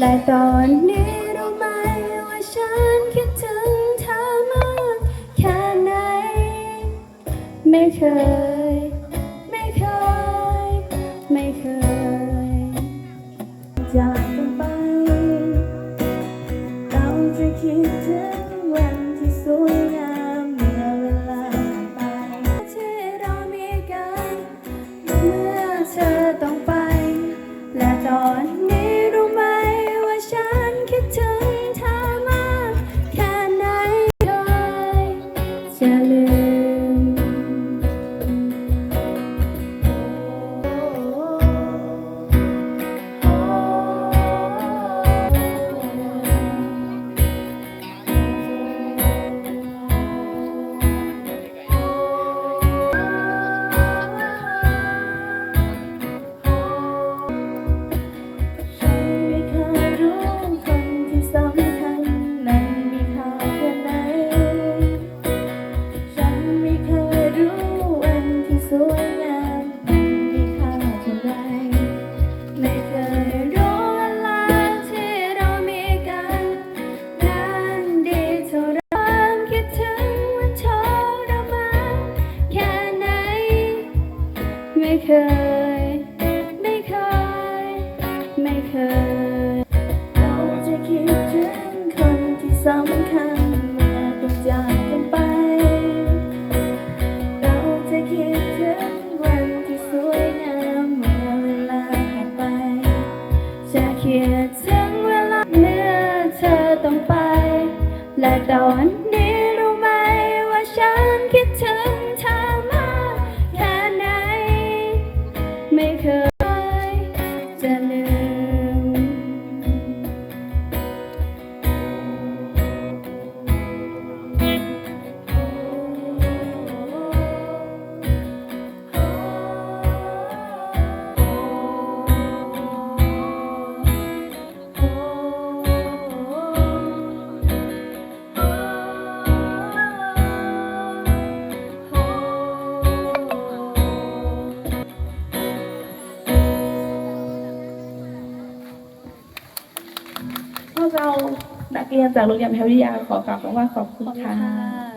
และตอนนี้รู้ไหมว่าฉันคิดถึงเธอมากแค่ไหน ไม่เคย ไม่เคย ไม่เคย จากกันไป เราจะคิดถึงวันที่สวยงามเมื่อเวลาผ่านไป ที่เรามีกัน เมื่อเธอต้องไป และตอน จ เคย ไม่เคย ไม่เคย เราจะคิดถึงคนที่สำคัญเมื่อต้องจากกันไป เราจะคิดถึงวันที่สวยงามเมื่อเวลาผ่านไป จะคิดถึงเวลาเมื่อเธอต้องไป และตอนนี้รู้ไหมว่าฉันคิดถึง พวกเรานักเรียนจากโรงเรียนแพรวิทยาขอกราบคำว่าขอบคุณค่ะ